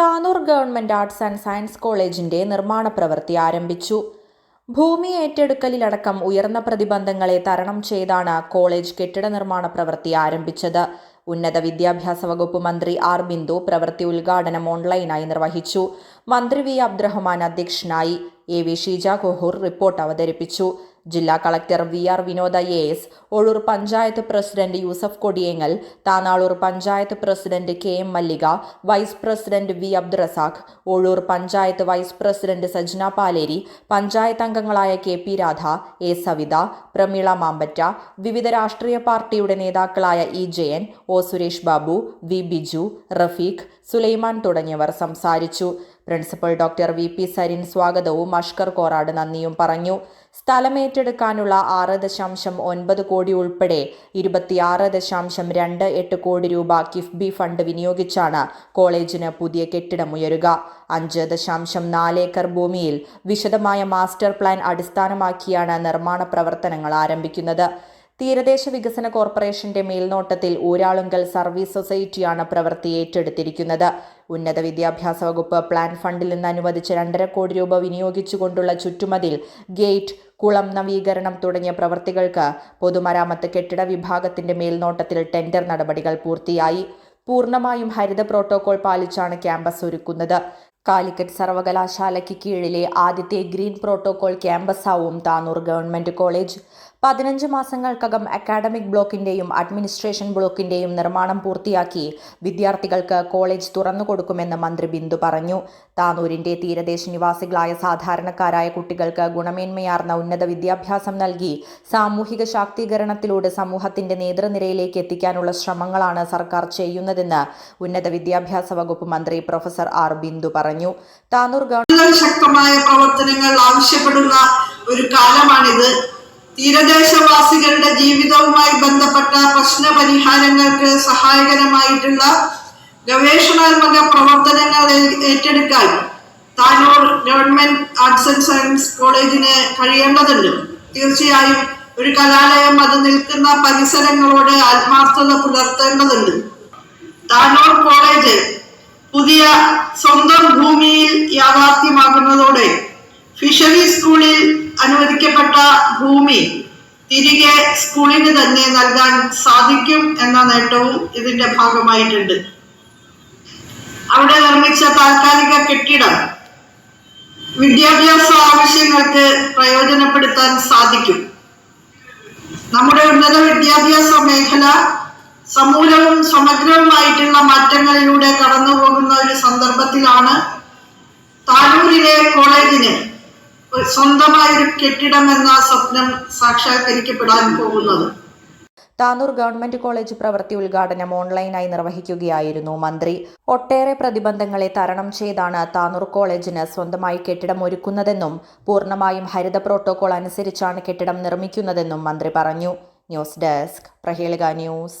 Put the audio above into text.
Tanur government arts and science കോളേജിന്റെ നിർമ്മാണ പ്രവൃത്തി ആരംഭിച്ചു. ഭൂമി ഏറ്റെടുക്കലിലടക്കം ഉയർന്ന പ്രതിബന്ധങ്ങളെ തരണം ചെയ്താണ് കോളേജ് കെട്ടിട നിർമ്മാണ പ്രവൃത്തി ആരംഭിച്ചത്. ഉന്നത വിദ്യാഭ്യാസ വകുപ്പ് മന്ത്രി ആർ ബിന്ദു പ്രവൃത്തി ഉദ്ഘാടനം ഓൺലൈനായി നിർവഹിച്ചു. മന്ത്രി വി അബ്ദുറഹ്മാൻ അധ്യക്ഷനായി. A V Sheeja Kohoor report അവതരിപ്പിച്ചു. ജില്ലാ collector V R Vinod S Ozhur panchayat president Yusuf Kodiyengal Tanalur panchayat president K M Mallika vice president V Abdurazak Ozhur panchayat vice president Sajna Paleri panchayat അംഗങ്ങളായ K P Radha A Savitha Prameela Mambatta വിവിധ രാഷ്ട്രീയ പാർട്ടിയുടെ നേതാക്കളായ E Jayan O Suresh Babu V Biju Rafeeq Sulaiman തുടങ്ങിയവർ സംസാരിച്ചു. Principal doctor V P Sarin സ്വാഗതവും അഷ്കർ കോറാട് നന്ദിയും പറഞ്ഞു. സ്ഥലമേറ്റെടുക്കാനുള്ള ആറ് ദശാംശം ഒൻപത് കോടി ഉൾപ്പെടെ ഇരുപത്തിയാറ് ദശാംശം രണ്ട് എട്ട് കോടി രൂപ കിഫ്ബി ഫണ്ട് വിനിയോഗിച്ചാണ് കോളേജിന് പുതിയ കെട്ടിടമുയരുക അഞ്ച് ദശാംശം നാല് ഏക്കർ ഭൂമിയിൽ വിശദമായ മാസ്റ്റർ പ്ലാൻ അടിസ്ഥാനമാക്കിയാണ് നിർമ്മാണ പ്രവർത്തനങ്ങൾ ആരംഭിക്കുന്നത്. തീരദേശ വികസന കോർപ്പറേഷന്റെ മേൽനോട്ടത്തിൽ ഊരാളുങ്കൽ സർവീസ് സൊസൈറ്റിയാണ് പ്രവൃത്തി ഏറ്റെടുത്തിരിക്കുന്നത്. ഉന്നത വിദ്യാഭ്യാസ വകുപ്പ് പ്ലാൻ ഫണ്ടിൽ നിന്ന് അനുവദിച്ച രണ്ടര കോടി രൂപ വിനിയോഗിച്ചുകൊണ്ടുള്ള ചുറ്റുമതിൽ ഗേറ്റ് കുളം നവീകരണം തുടങ്ങിയ പ്രവൃത്തികൾക്ക് പൊതുമരാമത്ത് കെട്ടിട വിഭാഗത്തിന്റെ മേൽനോട്ടത്തിൽ ടെൻഡർ നടപടികൾ പൂർത്തിയായി. പൂർണമായും ഹരിത പ്രോട്ടോകോൾ പാലിച്ചാണ് ക്യാമ്പസ് ഒരുക്കുന്നത്. കാലിക്കറ്റ് സർവകലാശാലയ്ക്ക് കീഴിലെ ആദ്യത്തെ ഗ്രീൻ പ്രോട്ടോകോൾ ക്യാമ്പസാവും താനൂർ ഗവൺമെന്റ് കോളേജ്. പതിനഞ്ച് മാസങ്ങൾക്കകം അക്കാഡമിക് ബ്ലോക്കിന്റെയും അഡ്മിനിസ്ട്രേഷൻ ബ്ലോക്കിന്റെയും നിർമ്മാണം പൂർത്തിയാക്കി വിദ്യാർത്ഥികൾക്ക് കോളേജ് തുറന്നു കൊടുക്കുമെന്ന് മന്ത്രി ബിന്ദു പറഞ്ഞു. താനൂരിന്റെ തീരദേശ നിവാസികളായ സാധാരണക്കാരായ കുട്ടികൾക്ക് ഗുണമേന്മയാർന്ന ഉന്നത വിദ്യാഭ്യാസം നൽകി സാമൂഹിക ശാക്തീകരണത്തിലൂടെ സമൂഹത്തിന്റെ നേതൃനിരയിലേക്ക് എത്തിക്കാനുള്ള ശ്രമങ്ങളാണ് സർക്കാർ ചെയ്യുന്നതെന്ന് ഉന്നത വിദ്യാഭ്യാസ വകുപ്പ് മന്ത്രി പ്രൊഫസർ ആർ ബിന്ദു പറഞ്ഞു. താനൂർ ഗവൺമെന്റ് ശക്തമായ പ്രവർത്തനങ്ങൾ ആവശ്യപ്പെടുന്ന ഒരു കാലമാണിത്. തീരദേശവാസികളുടെ ജീവിതവുമായി ബന്ധപ്പെട്ട പ്രശ്ന പരിഹാരങ്ങൾക്ക് സഹായകരമായിട്ടുള്ള ഗവേഷണാത്മക പ്രവർത്തനങ്ങൾ ഏറ്റെടുക്കാൻ Tanur government arts and science കോളേജിന് കഴിയേണ്ടതുണ്ട്. തീർച്ചയായും ഒരു കലാലയം അത് നിൽക്കുന്ന പരിസരങ്ങളോട് ആത്മാർത്ഥത പുലർത്തേണ്ടതുണ്ട്. താനൂർ കോളേജ് പുതിയ സ്വന്തം ഭൂമിയിൽ യാഥാർത്ഥ്യമാകുന്നതോടെ ഫിഷറി സ്കൂളിൽ അനുവദിക്കപ്പെട്ട ഭൂമി തിരികെ സ്കൂളിന് തന്നെ നൽകാൻ സാധിക്കും എന്ന നേട്ടവും ഇതിന്റെ ഭാഗമായിട്ടുണ്ട്. അവിടെ നിർമ്മിച്ച താൽക്കാലിക കെട്ടിടം വിദ്യാഭ്യാസ ആവശ്യങ്ങൾക്ക് പ്രയോജനപ്പെടുത്താൻ സാധിക്കും. നമ്മുടെ ഉന്നത വിദ്യാഭ്യാസ മേഖല സമൂലവും സമഗ്രവുമായിട്ടുള്ള മാറ്റങ്ങളിലൂടെ കടന്നു പോകുന്ന ഒരു സന്ദർഭത്തിലാണ് താനൂരിലെ കോളേജിന് ഒരു സ്വന്തമായ കെട്ടിടം എന്ന സ്വപ്നം സാക്ഷാത്കരിക്കപ്പെടാൻ പോകുന്നത്. താനൂർ ഗവൺമെന്റ് കോളേജ് പ്രവൃത്തി ഉദ്ഘാടനം ഓൺലൈനായി നിർവഹിക്കുകയായിരുന്നു മന്ത്രി. ഒട്ടേറെ പ്രതിബന്ധങ്ങളെ തരണം ചെയ്താണ് താനൂർ കോളേജിന് സ്വന്തമായി കെട്ടിടം ഒരുക്കുന്നതെന്നും പൂർണമായും ഹരിത പ്രോട്ടോകോൾ അനുസരിച്ചാണ് കെട്ടിടം നിർമ്മിക്കുന്നതെന്നും മന്ത്രി പറഞ്ഞു. News desk Prahelika news.